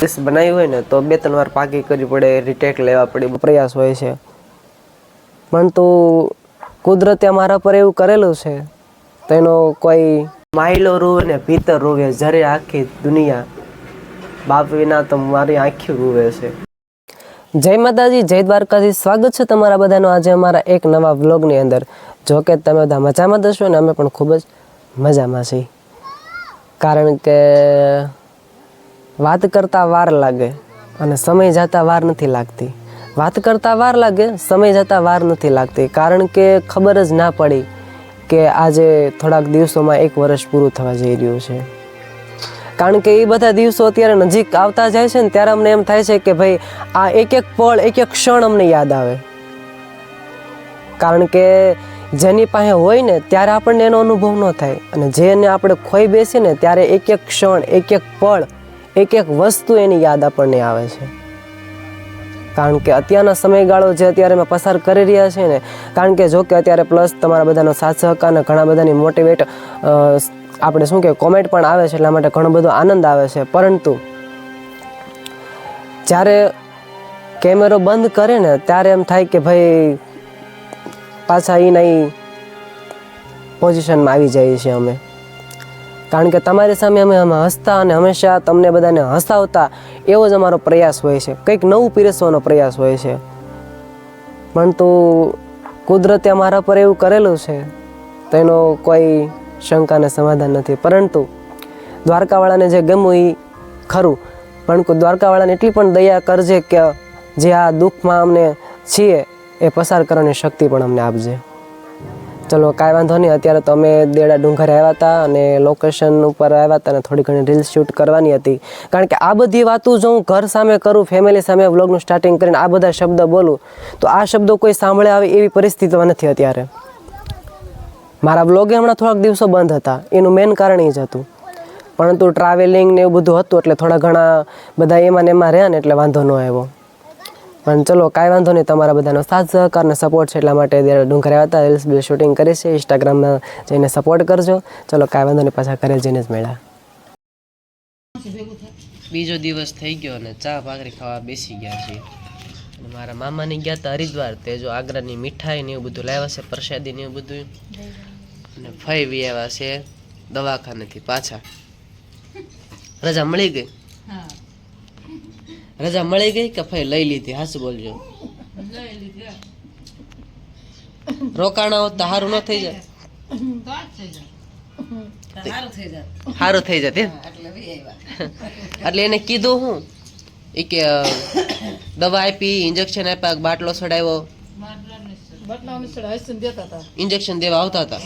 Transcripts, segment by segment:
Dish બનાવી હોય ને તો બે ત્રણ વાર પાકી કરવી પડે રીટેક લેવા પડે પ્રયાસ હોય છે. પરંતુ કુદરતે અમારા પર એવું કરેલું છે? તો એનો કોઈ માઇલો રૂવે ને ભીતર રૂવે જ્યારે આખી દુનિયા. બાપ વિના તો મારી આંખી રૂવે છે. જય માતાજી, જય દ્વારકાજી સ્વાગત છે તમારા બધાનો આજે અમારા એક નવા વ્લોગની અંદર. જો કે તમે બધા મજામાં દશો ને, અમે પણ ખૂબ જ મજામાં છીએ. કારણ કે વાત કરતાં વાર લાગે અને સમય જતાં વાર નથી લાગતી. વાત કરતાં વાર લાગે, સમય જતાં વાર નથી લાગતી. કારણ કે ખબર જ ના પડી કે આજે થોડાક દિવસોમાં એક વર્ષ પૂરું થવા જઈ રહ્યું છે. કારણ કે એ બધા દિવસો અત્યારે નજીક આવતા જાય છે ને ત્યારે અમને એમ થાય છે કે ભાઈ, આ એક એક પળ, એક એક ક્ષણ અમને યાદ આવે. કારણ કે જેની પાસે હોય ને ત્યારે આપણને એનો અનુભવ ન થાય. અને જેને આપણે ખોઈ બેસીએ ને ત્યારે એક એક ક્ષણ, એક એક પળ એક એક વસ્તુ એની યાદ આપણને આવે છે. કારણ કે અત્યારના સમયગાળો જે અત્યારે અમે પસાર કરી રહ્યા છે ને, કારણ કે જો કે અત્યારે પ્લસ તમારા બધાનો સાથ સહકાર અને ઘણા બધાની મોટિવેટ આપણે શું કે કોમેન્ટ પણ આવે છે, એટલા માટે ઘણો બધો આનંદ આવે છે. પરંતુ, જ્યારે કેમેરો બંધ કરે ને, ત્યારે એમ થાય કે ભાઈ, પાછા એ નહીં પોઝિશનમાં આવી જઈએ છીએ અમે. કારણ કે તમારી સામે અમે અમે હસતા અને હંમેશા તમને બધાને હસાવતા એવો જ અમારો પ્રયાસ હોય છે. કંઈક નવું પીરસવાનો પ્રયાસ હોય છે. પરંતુ કુદરતે અમારા પર એવું કરેલું છે તો એનો કોઈ શંકાને સમાધાન નથી. પરંતુ દ્વારકાવાળાને જે ગમ્યું એ ખરું. પણ દ્વારકાવાળાને એટલી પણ દયા કરજે કે જે આ દુઃખમાં અમને છીએ, એ પસાર કરવાની શક્તિ પણ અમને આપજે. ચલો, કાંઈ વાંધો નહીં. અત્યારે તો અમે દેડા ડુંગર આવ્યા હતા અને લોકેશન ઉપર આવ્યા હતા અને થોડી ઘણી રીલ્સ શૂટ કરવાની હતી. કારણ કે આ બધી વાતો જો હું ઘર સામે કરું ફેમિલી સામે વ્લોગનું સ્ટાર્ટિંગ કરીને આ બધા શબ્દ બોલું, તો આ શબ્દો કોઈ સાંભળે આવે એવી પરિસ્થિતિમાં નથી અત્યારે. મારા વ્લોગે હમણાં થોડાક દિવસો બંધ હતા. એનું મેઇન કારણ એ જ હતું. પરંતુ ટ્રાવેલિંગ ને એવું બધું હતું એટલે થોડા ઘણા બધા એમાં ને એમાં રહ્યા ને એટલે વાંધો ન આવ્યો. પણ ચલો કાંઈ વાંધો નહીં તમારા બધાનો સાથ સહકાર અને સપોર્ટ છે એટલા માટે ડુંગર આવ્યા હતા રીલ્સ બી શૂટિંગ કરી છે ઇન્સ્ટાગ્રામમાં જઈને સપોર્ટ કરજો. ચલો કાંઈ વાંધો નહીં પાછા ઘરે જઈને જ મળ્યા. બીજો દિવસ થઈ ગયો અને ચા ભાખરી ખાવા બેસી ગયા છીએ. અને મારા મામાની ગયા હતા હરિદ્વાર તે જો આગ્રાની મીઠાઈ ને એવું બધું લાવ્યા છે પ્રસાદી ને એવું બધું. અને ફઈ બી આવ્યા છે દવાખાનેથી પાછા. રજા મળી ગઈ? રજા મળી ગઈ કે ભાઈ લઈ લીધી? હાસુ બોલજો. રોકાણા હોત તો સારું ન થઈ જાય. સારું થઈ જાય એટલે એને કીધું હું એ કે, દવા આપી ઇન્જેક્શન આપ્યા, બાટલો હતા ઇન્જેક્શન દેવા આવતા હતા.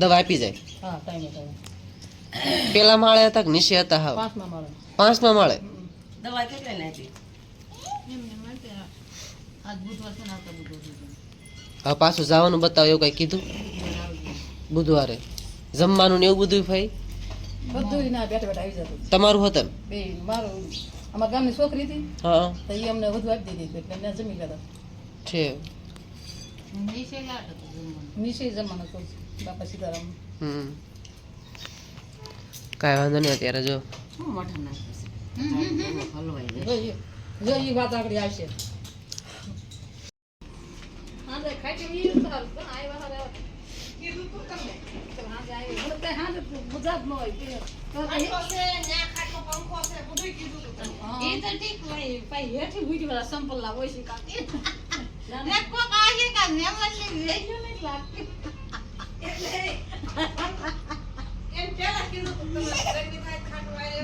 દવા આપી જાય. પેલા માળે હતા કે નીચે હતા હા પાંચમા માળે. પાંચમા માળે? દવા કેટલી નાખી? હવે પાછું જવાનું બતાવો એવું કઈ કીધું? બુધવારે. જમવાનું ને એવું બધું ભાઈ બધું ના બેઠા બેઠા આવી જતું. તમારું હતું બે મારું અમારા ગામની છોકરી હતી. હા. તો એ અમને વધુ આપી દીધી એટલે મેં જમી ગયા છે નીચે જમવાનો. તો બાપા સીતારામ હમ. કાંઈ વાંધો નહીં અત્યારે જો. સંપલ લાવો છે? એ વાત આગળ આવશે. હા, તો ખાઈ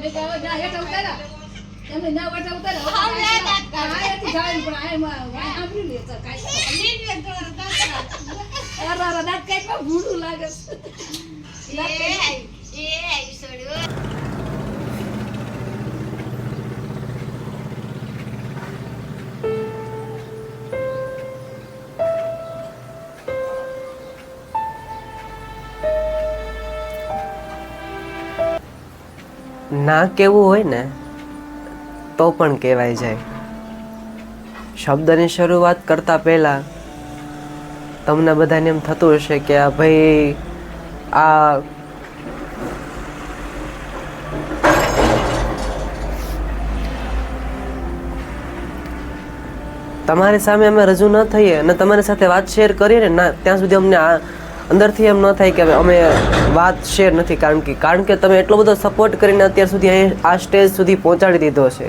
પી ઈ સારું. પણ આયવા હારા. કીધું તું તમને. તો હાંજે આવી. મને તો હાંજે ગુજરાત નો. હા. મેં હેઠા ઉતાર્યા. એમને ના ઉતાર્યા. આ હેઠી જાય પણ આ એમાં આ સાંભળી લે તો કાંઈ. અરે, અરે, દાંત કાંઈક ભૂંડું લાગે છે. ના કહેવું હોય ને, તો પણ કહેવાય જાય. શબ્દની શરૂઆત કરતા પહેલા તમને બધાને એમ થતું હશે કે આ ભાઈ, આ તમારી સામે અમે રજૂ ન થઈએ અને તમારી સાથે વાત શેર કરીએ ને, ના, ત્યાં સુધી અમને આ અંદરથી એમ ન થાય કે અમે વાત શેર નથી, કારણ કે કારણ કે તમે એટલો બધો સપોર્ટ કરીને અત્યાર સુધી અહીં આ સ્ટેજ સુધી પહોંચાડી દીધો છે.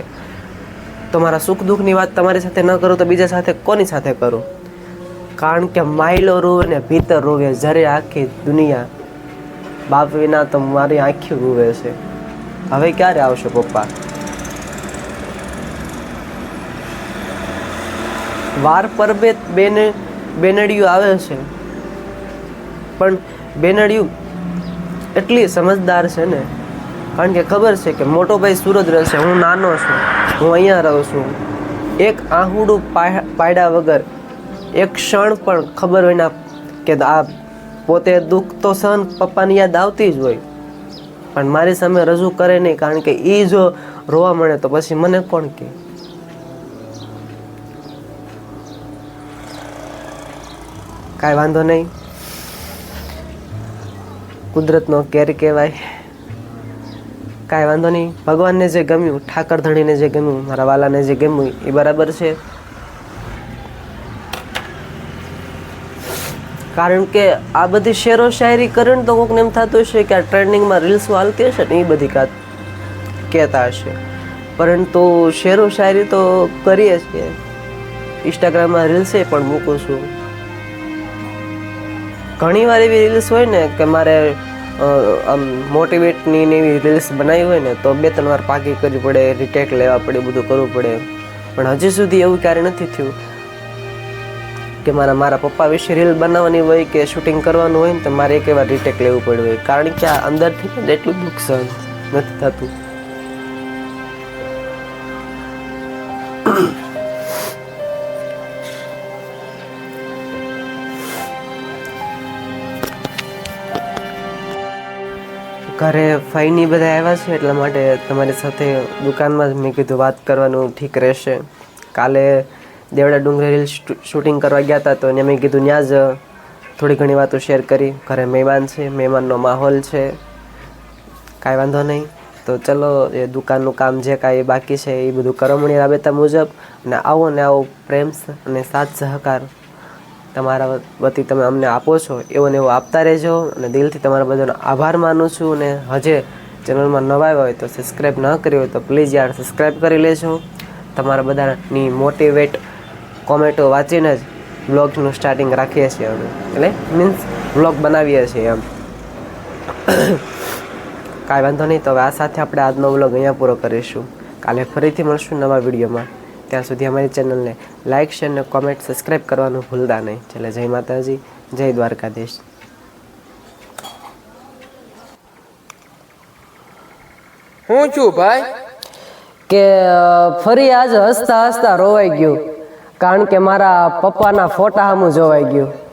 તમારા સુખ દુઃખની વાત તમારી સાથે ન કરું તો બીજા સાથે કોની સાથે કરું? કારણ કે માઇલો રોવે ને ભીતર રોવે જ્યારે આખી દુનિયા. બાપ વિના તો મારી આંખી રોવે છે. હવે ક્યારે આવશે પપ્પા? વાર પરબે બેને બેનડિયું આવે છે. પણ બેનડિયું એટલી સમજદાર છે ને. કારણ કે ખબર છે કે મોટો ભાઈ સુરત રહેશે, હું નાનો છું, હું અહીંયા રહું છું. એક આહુડું પાડ્યા વગર, એક ક્ષણ પણ ખબર હોય ના કે આ પોતે દુઃખ તો સહન પપ્પાની યાદ આવતી જ હોય. પણ મારી સામે રજૂ કરે નહીં, કારણ કે એ જો રોવા મળે તો પછી મને કોણ કે? કાંઈ વાંધો નહીં. કુદરતનો કેર કહેવાય. કાંઈ વાંધો નહીં. ભગવાનને જે ગમ્યું, ઠાકર ધણીને જે ગમ્યું, મારા વાલાને જે ગમ્યું, એ બરાબર છે. કારણ કે આ બધી શેરો શાયરી કરીને તો કોકને એમ થતું હશે કે આ ટ્રેન્ડિંગમાં રીલ્સો હાલતી હશે ને એ બધી કાત કહેતા હશે. પરંતુ શેરો શાયરી તો કરીએ છીએ. ઇન્સ્ટાગ્રામમાં રીલ્સે પણ મૂકું છું. ઘણી વાર એવી રીલ્સ હોય ને કે મારે આમ મોટિવેટની ને એવી રીલ્સ બનાવી હોય ને, તો બે ત્રણ વાર પાકી કરવી પડે રીટેક લેવા પડે, બધું કરવું પડે. પણ હજી સુધી એવું ક્યારે નથી થયું કે મારા મારા પપ્પા વિશે રીલ બનાવવાની હોય કે શૂટિંગ કરવાનું હોય ને, તો મારે એક વાર રીટેક લેવું પડ્યું હોય. કારણ કે આ અંદરથી એટલું સહન નથી થતું. ઘરે ફઈની બધા આવ્યા છે, એટલા માટે તમારી સાથે દુકાનમાં જ મેં કીધું વાત કરવાનું ઠીક રહેશે. કાલે દેવડા ડુંગરી રીલ શૂટિંગ કરવા ગયા હતા તો એને મેં કીધું ત્યાં જ થોડી ઘણી વાતો શેર કરી. ઘરે મહેમાન છે, મહેમાનનો માહોલ છે, કાંઈ વાંધો નહીં. તો ચલો, એ દુકાનનું કામ જે કાંઈ બાકી છે, એ બધું કરમણી રાબેતા મુજબ, અને આવો ને આવો પ્રેમ અને સાથ સહકાર તમારા વતી તમે અમને આપો છો, એવો ને એવો આપતા રહેજો અને દિલથી તમારા બધાનો આભાર માનું છું અને હજે ચેનલમાં નવા હોય તો સબસ્ક્રાઈબ ન કરી હોય તો પ્લીઝ યાર સબસ્ક્રાઈબ કરી લેજો. તમારા બધાની મોટિવેટ કોમેન્ટો વાંચીને જ બ્લોગનું સ્ટાર્ટિંગ રાખીએ છીએ અમે. એટલે મીન્સ બ્લોગ બનાવીએ છીએ એમ. કાંઈ વાંધો નહીં, તો હવે આ સાથે આપણે આજનો વ્લોગ અહીંયા પૂરો કરીશું. કાલે ફરીથી મળશું નવા વિડીયોમાં ત્યાં સુધી અમારી ચેનલને લાઇક શેર અને કોમેન્ટ સબસ્ક્રાઈબ કરવાનું ભૂલતા નહીં. એટલે જય માતાજી જય દ્વારકાધીશ. હું છું ભાઈ? કે ફરી આજ હસતા હસતા રોવાઈ ગયું. કારણ કે મારા પપ્પાના ફોટા સામું જોવાઈ ગયું.